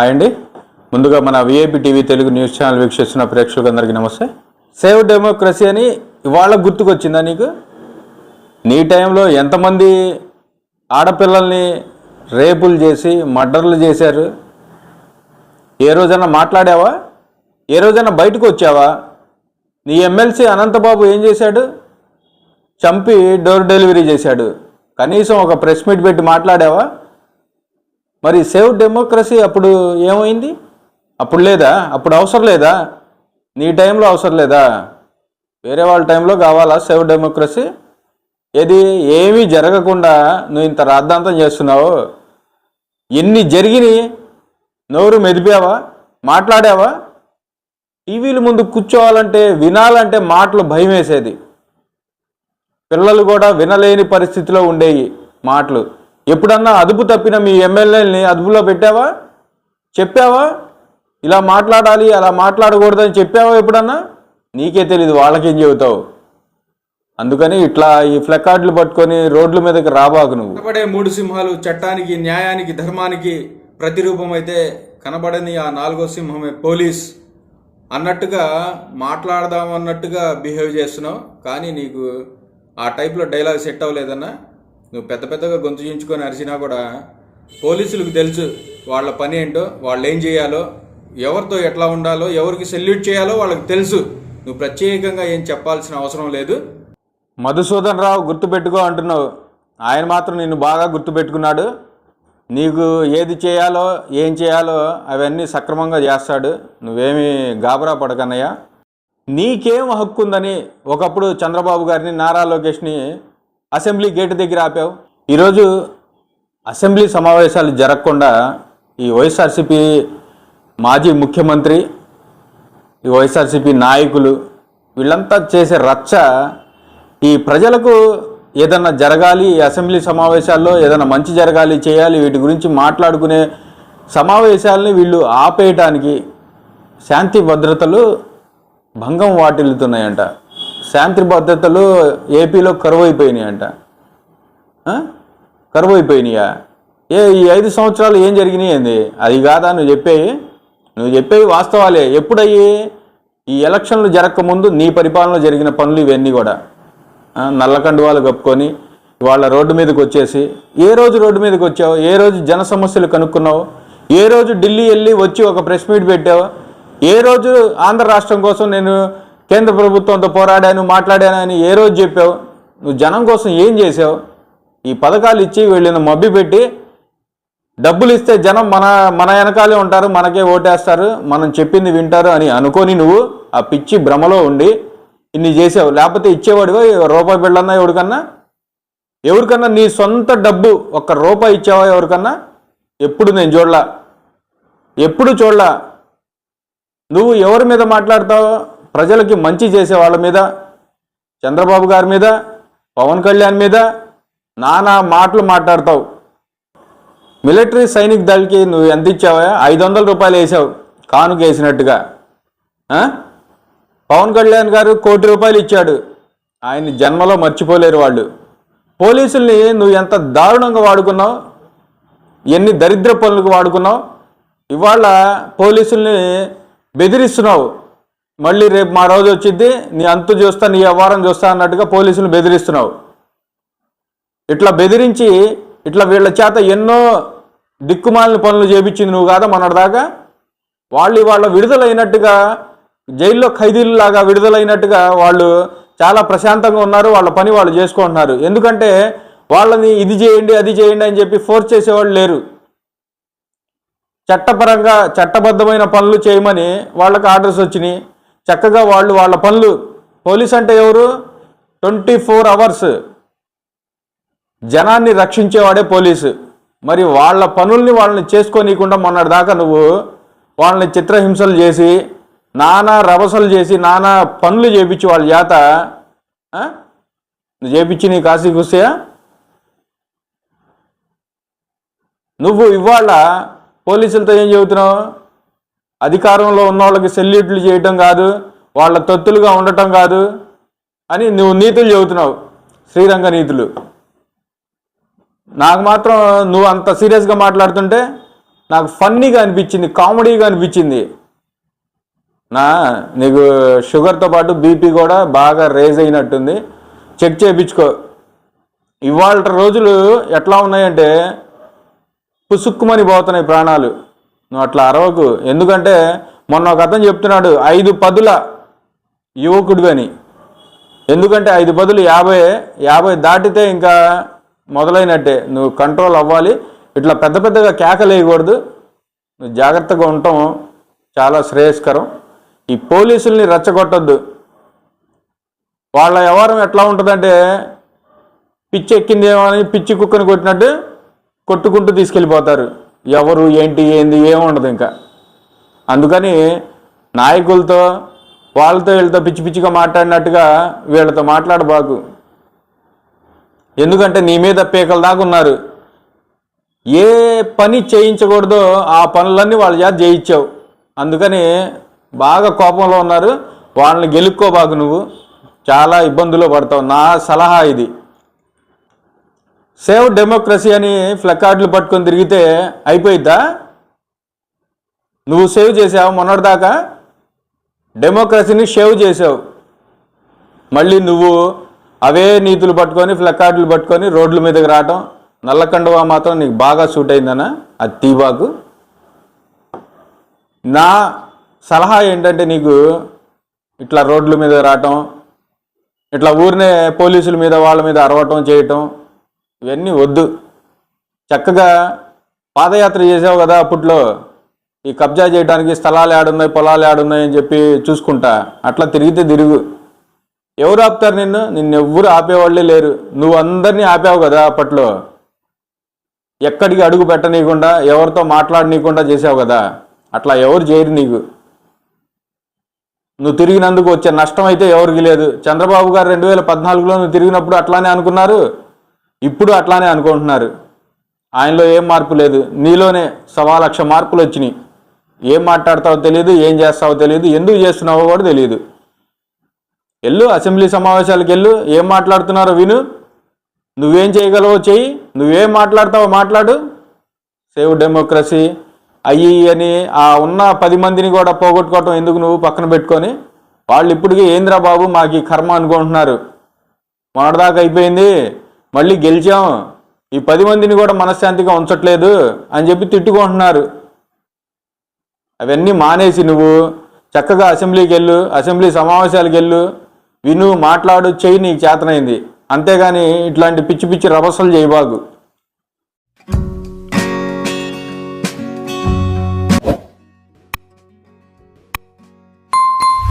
Hi అండి ముందుగా మన VIP TV Telugu news channel వీక్షిస్తున్న ప్రేక్షకులందరికీ నమస్తే. సేవ్ డెమోక్రసీ అని ఇవాళ గుర్తుకొచ్చిందా నీకు? నీ టైంలో ఎంతమంది ఆడపిల్లల్ని రేపులు చేసి మర్డర్లు చేశారు? ఏ రోజైనా మాట్లాడావా? ఏ రోజైనా బయటకు వచ్చావా? నీ ఎమ్మెల్సీ అనంతబాబు ఏం చేశాడు? చంపి డోర్ డెలివరీ చేశాడు. కనీసం ఒక ప్రెస్ మీట్ పెట్టి మాట్లాడావా? మరి సేవ్ డెమోక్రసీ అప్పుడు ఏమైంది? అప్పుడు లేదా? అప్పుడు అవసరం లేదా? నీ టైంలో అవసరం లేదా? వేరే వాళ్ళ టైంలో కావాలా సేవ్ డెమోక్రసీ? ఏది? ఏమీ జరగకుండా నువ్వు ఇంత రాద్ధాంతం చేస్తున్నావు. ఎన్ని జరిగినాయి? నోరు మెదిపావా? మాట్లాడావా? టీవీల ముందు కూర్చోవాలంటే వినాలంటే మాటలు భయం వేసేది పిల్లలు కూడా వినలేని పరిస్థితిలో ఉండేవి మాటలు. ఎప్పుడన్నా అదుపు తప్పిన మీ ఎమ్మెల్యేని అదుపులో పెట్టావా? చెప్పావా? ఇలా మాట్లాడాలి అలా మాట్లాడకూడదని చెప్పావా ఎప్పుడన్నా? నీకే తెలీదు వాళ్ళకేం చెబుతావు? అందుకని ఇట్లా ఈ ఫ్లెకార్డులు పట్టుకొని రోడ్ల మీదకి రాబాకు నువ్వు. కనబడే మూడు సింహాలు చట్టానికి న్యాయానికి ధర్మానికి ప్రతిరూపం అయితే కనబడని ఆ నాలుగో సింహమే పోలీస్. అన్నట్టుగా మాట్లాడదాం అన్నట్టుగా బిహేవ్ చేస్తున్నావు. కానీ నీకు ఆ టైప్లో డైలాగ్ సెట్ అవ్వలేదన్నా. నువ్వు పెద్ద పెద్దగా గొంతు చేయించుకొని అరిచినా కూడా పోలీసులకు తెలుసు వాళ్ళ పని ఏంటో వాళ్ళు ఏం చేయాలో ఎవరితో ఎట్లా ఉండాలో ఎవరికి సెల్యూట్ చేయాలో వాళ్ళకి తెలుసు. నువ్వు ప్రత్యేకంగా ఏం చెప్పాల్సిన అవసరం లేదు. మధుసూదన్ రావు గుర్తుపెట్టుకో అంటున్నావు. ఆయన మాత్రం నిన్ను బాగా గుర్తుపెట్టుకున్నాడు. నీకు ఏది చేయాలో ఏం చేయాలో అవన్నీ సక్రమంగా చేస్తాడు. నువ్వేమి గాబరా పడకన్నయ్య. నీకేం హక్కు ఉందని ఒకప్పుడు చంద్రబాబు గారిని నారా లోకేష్ని అసెంబ్లీ గేటు దగ్గర ఆపావు? ఈరోజు అసెంబ్లీ సమావేశాలు జరగకుండా ఈ వైఎస్ఆర్సీపీ మాజీ ముఖ్యమంత్రి ఈ వైఎస్ఆర్సీపీ నాయకులు వీళ్ళంతా చేసే రచ్చ ఈ ప్రజలకు ఏదన్నా జరగాలి ఈ అసెంబ్లీ సమావేశాల్లో ఏదైనా మంచి జరగాలి చేయాలి వీటి గురించి మాట్లాడుకునే సమావేశాలని వీళ్ళు ఆపేయటానికి శాంతి భద్రతలు భంగం వాటిల్లుతున్నాయంట. శాంతి భద్రతలు ఏపీలో కరువు అయిపోయినాయంట ఆ? కరువు అయిపోయినాయా ఏ ఈ ఐదు సంవత్సరాలు ఏం జరిగినాయి ఏంది? అది కాదా నువ్వు చెప్పేవి నువ్వు చెప్పేవి వాస్తవాలే. ఎప్పుడయ్యి? ఈ ఎలక్షన్లు జరగకముందు నీ పరిపాలనలో జరిగిన పనులు ఇవన్నీ కూడా. నల్లకండువాలు కప్పుకొని వాళ్ళ రోడ్డు మీదకి వచ్చేసి ఏ రోజు రోడ్డు మీదకి వచ్చావు? ఏ రోజు జన సమస్యలు కనుక్కున్నావు? ఏ రోజు ఢిల్లీ వెళ్ళి వచ్చి ఒక ప్రెస్ మీట్ పెట్టావు? ఏ రోజు ఆంధ్ర రాష్ట్రం కోసం నేను కేంద్ర ప్రభుత్వంతో పోరాడాను మాట్లాడాను అని ఏ రోజు చెప్పావు? నువ్వు జనం కోసం ఏం చేసావు? ఈ పథకాలు ఇచ్చి వీళ్ళని మబ్బి పెట్టి డబ్బులు ఇస్తే జనం మన మన వెనకాలే ఉంటారు మనకే ఓటేస్తారు మనం చెప్పింది వింటారు అని అనుకొని నువ్వు ఆ పిచ్చి భ్రమలో ఉండి ఇన్ని చేసావు. లేకపోతే ఇచ్చేవాడివో? రూపాయి బిళ్ళన్నా ఎవరికన్నా? ఎవరికన్నా నీ సొంత డబ్బు ఒక్క రూపాయి ఇచ్చావా ఎవరికన్నా? ఎప్పుడు నేను చూడలా. ఎప్పుడు చూడలా. నువ్వు ఎవరి మీద మాట్లాడతావు? ప్రజలకి మంచి చేసే వాళ్ళ మీద చంద్రబాబు గారి మీద పవన్ కళ్యాణ్ మీద నానా మాటలు మాట్లాడతావు. మిలిటరీ సైనిక్ దళకి నువ్వు ఎంత ఇచ్చావా? ఐదు వందల రూపాయలు వేసావు. కానుక వేసినట్టుగా. పవన్ కళ్యాణ్ గారు కోటి రూపాయలు ఇచ్చాడు. ఆయన జన్మలో మర్చిపోలేరు వాళ్ళు. పోలీసుల్ని నువ్వు ఎంత దారుణంగా వాడుకున్నావు? ఎన్ని దరిద్ర పనులకు వాడుకున్నావు? ఇవాళ పోలీసుల్ని బెదిరిస్తున్నావు. మళ్ళీ రేపు మా రోజు వచ్చింది నీ అంతు చూస్తా నీ వ్యవహారం చూస్తా అన్నట్టుగా పోలీసులు బెదిరిస్తున్నావు. ఇట్లా బెదిరించి ఇట్లా వీళ్ళ చేత ఎన్నో దిక్కుమాలిన పనులు చేపించింది నువ్వు కాదా మొన్నటిదాకా? వాళ్ళు ఇవాళ విడుదలైనట్టుగా జైల్లో ఖైదీలలాగా విడుదలైనట్టుగా వాళ్ళు చాలా ప్రశాంతంగా ఉన్నారు వాళ్ళ పని వాళ్ళు చేసుకుంటున్నారు. ఎందుకంటే వాళ్ళని ఇది చేయండి అది చేయండి అని చెప్పి ఫోర్స్ చేసేవాళ్ళు లేరు. చట్టపరంగా చట్టబద్ధమైన పనులు చేయమని వాళ్ళకి ఆర్డర్స్ వచ్చినాయి. చక్కగా వాళ్ళు వాళ్ళ పనులు. పోలీస్ అంటే ఎవరు? Twenty four hours. జనాన్ని రక్షించేవాడే పోలీసు. మరి వాళ్ళ పనుల్ని వాళ్ళని చేసుకోనీయకుండా మొన్నటిదాకా నువ్వు వాళ్ళని చిత్రహింసలు చేసి నానా రభసలు చేసి నానా పనులు చేపించి వాళ్ళ చేత నువ్వు చేపించి నీ కాశీ కూర్చోయా నువ్వు ఇవాళ పోలీసులతో ఏం చెబుతున్నావు? అధికారంలో ఉన్న వాళ్ళకి సెల్యూట్లు చేయటం కాదు వాళ్ళ తొత్తులుగా ఉండటం కాదు అని నువ్వు నీతులు చెబుతున్నావు శ్రీరంగ నీతులు. నాకు మాత్రం నువ్వు అంత సీరియస్గా మాట్లాడుతుంటే నాకు ఫన్నీగా అనిపించింది కామెడీగా అనిపించింది. నా నీకు షుగర్తో పాటు బీపీ కూడా బాగా రేజ్ అయినట్టుంది. చెక్ చేయించుకో. ఇవాళ రోజులు ఎట్లా ఉన్నాయంటే పుసుక్కుమని పోతున్నాయి ప్రాణాలు. నువ్వు అట్లా అరవకు. ఎందుకంటే మొన్న ఒక అతను చెప్తున్నాడు ఐదు పదుల యువకుడు అని ఎందుకంటే ఐదు పదులు యాభై యాభై దాటితే ఇంకా మొదలైనట్టే. నువ్వు కంట్రోల్ అవ్వాలి. ఇట్లా పెద్ద పెద్దగా కేకలు వేయకూడదు నువ్వు జాగ్రత్తగా ఉండటం చాలా శ్రేయస్కరం. ఈ పోలీసుల్ని రెచ్చగొట్టొద్దు. వాళ్ళ వ్యవహారం ఎట్లా ఉంటుందంటే పిచ్చి ఎక్కిందేమో అని పిచ్చి కుక్కని కొట్టినట్టు కొట్టుకుంటూ తీసుకెళ్ళిపోతారు. ఎవరు ఏంటి ఏంది ఏముండదు ఇంకా. అందుకని నాయకులతో వాళ్ళతో వీళ్ళతో పిచ్చి పిచ్చిగా మాట్లాడినట్టుగా వీళ్ళతో మాట్లాడబాకు ఎందుకంటే నీ మీద పీకల దాకా ఉన్నారు. ఏ పని చేయించకూడదో ఆ పనులన్నీ వాళ్ళ చేత చేయించావు. అందుకని బాగా కోపంలో ఉన్నారు. వాళ్ళని గెలుక్కోబాకు నువ్వు. చాలా ఇబ్బందులు పడతావు. నా సలహా ఇది. సేవ్ డెమోక్రసీ అని ఫ్లెకార్డులు పట్టుకొని తిరిగితే అయిపోయిద్దా? నువ్వు సేవ్ చేసావు మొన్నటిదాకా? డెమోక్రసీని సేవ్ చేసావు మళ్ళీ నువ్వు అవే నీతులు పట్టుకొని ఫ్లెకార్డులు పట్టుకొని రోడ్ల మీదకి రావటం నల్లకండువా మాత్రం నీకు బాగా సూట్ అయిందనా అది తీబాకు. నా సలహా ఏంటంటే నీకు ఇట్లా రోడ్ల మీద రావటం ఇట్లా ఊరినే పోలీసుల మీద వాళ్ళ మీద అరవటం చేయటం ఇవన్నీ వద్దు. చక్కగా పాదయాత్ర చేసావు కదా అప్పట్లో. ఈ కబ్జా చేయడానికి స్థలాలు ఏడున్నాయి పొలాలు ఏడున్నాయి అని చెప్పి చూసుకుంటా. అట్లా తిరిగితే తిరుగు. ఎవరు ఆపుతారు నిన్ను? నిన్ను ఎవ్వరు ఆపేవాళ్ళే లేరు. నువ్వు అందరినీ ఆపావు కదా అప్పట్లో. ఎక్కడికి అడుగు పెట్టనీయకుండా ఎవరితో మాట్లాడనీయకుండా చేసావు కదా. అట్లా ఎవరు చేయరు నీకు. నువ్వు తిరిగినందుకు వచ్చే నష్టం అయితే ఎవరికి లేదు. చంద్రబాబు గారు రెండు వేల పద్నాలుగులో నువ్వు తిరిగినప్పుడు అట్లానే అనుకున్నారు? ఇప్పుడు అట్లానే అనుకుంటున్నారు. ఆయనలో ఏం మార్పు లేదు. నీలోనే సవా లక్ష మార్పులు వచ్చినాయి. ఏం మాట్లాడతావో తెలియదు ఏం చేస్తావో తెలియదు ఎందుకు చేస్తున్నావో కూడా తెలియదు వెళ్ళు అసెంబ్లీ సమావేశాలకు వెళ్ళు. ఏం మాట్లాడుతున్నారో విను. నువ్వేం చేయగలవో చెయ్యి. నువ్వేం మాట్లాడతావో మాట్లాడు. Save democracy. అయ్యి అని ఆ ఉన్న పది మందిని కూడా పోగొట్టుకోవటం ఎందుకు నువ్వు పక్కన పెట్టుకొని? వాళ్ళు ఇప్పటికీ ఏంద్రా బాబు మాకు ఈ కర్మ అనుకుంటున్నారు. మొన్నటిదాకా అయిపోయింది. మళ్ళీ గెలిచాం. ఈ పది మందిని కూడా మనశ్శాంతిగా ఉంచట్లేదు అని చెప్పి తిట్టుకుంటున్నారు. అవన్నీ మానేసి నువ్వు చక్కగా అసెంబ్లీకి వెళ్ళు అసెంబ్లీ సమావేశాలకు వెళ్ళు విను మాట్లాడు చెయ్యి నీకు చేతనైంది. అంతేగాని ఇట్లాంటి పిచ్చి పిచ్చి రభసలు చేయబాకు.